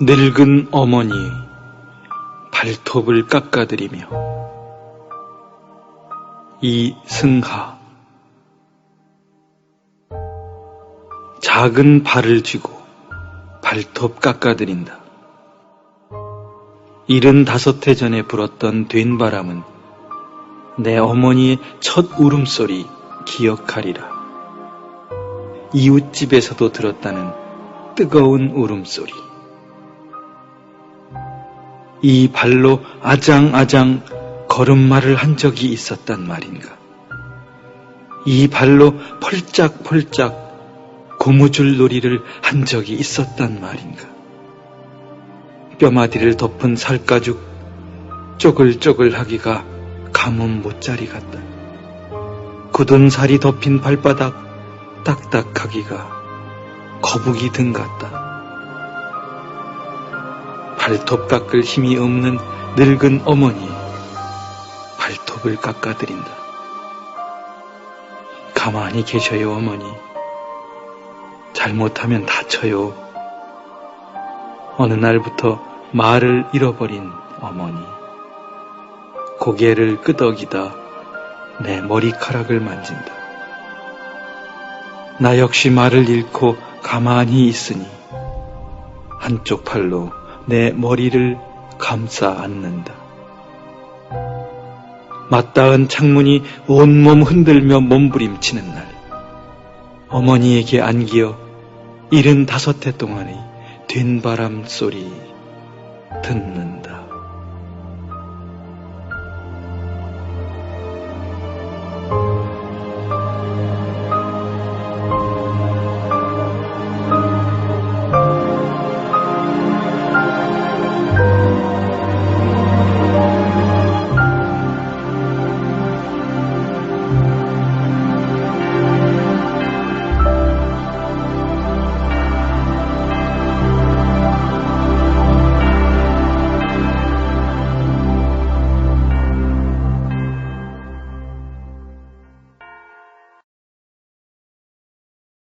늙은 어머니 발톱을 깎아드리며 이승하 작은 발을 쥐고 발톱 깎아드린다. 일흔 다섯 해 전에 불었던 된바람은 내 어머니의 첫 울음소리 기억하리라. 이웃집에서도 들었다는 뜨거운 울음소리. 이 발로 아장아장 걸음마를 한 적이 있었단 말인가. 이 발로 펄짝펄짝 고무줄 놀이를 한 적이 있었단 말인가. 뼈마디를 덮은 살가죽 쪼글쪼글하기가 가뭄 못자리 같다. 굳은 살이 덮인 발바닥 딱딱하기가 거북이 등 같다. 발톱 깎을 힘이 없는 늙은 어머니 발톱을 깎아드린다. 가만히 계셔요, 어머니. 잘못하면 다쳐요. 어느 날부터 말을 잃어버린 어머니. 고개를 끄덕이다 내 머리카락을 만진다. 나 역시 말을 잃고 가만히 있으니 한쪽 팔로 내 머리를 감싸 안는다. 맞닿은 창문이 온몸 흔들며 몸부림치는 날, 어머니에게 안기어 일흔다섯 해 동안의 된바람 소리 듣는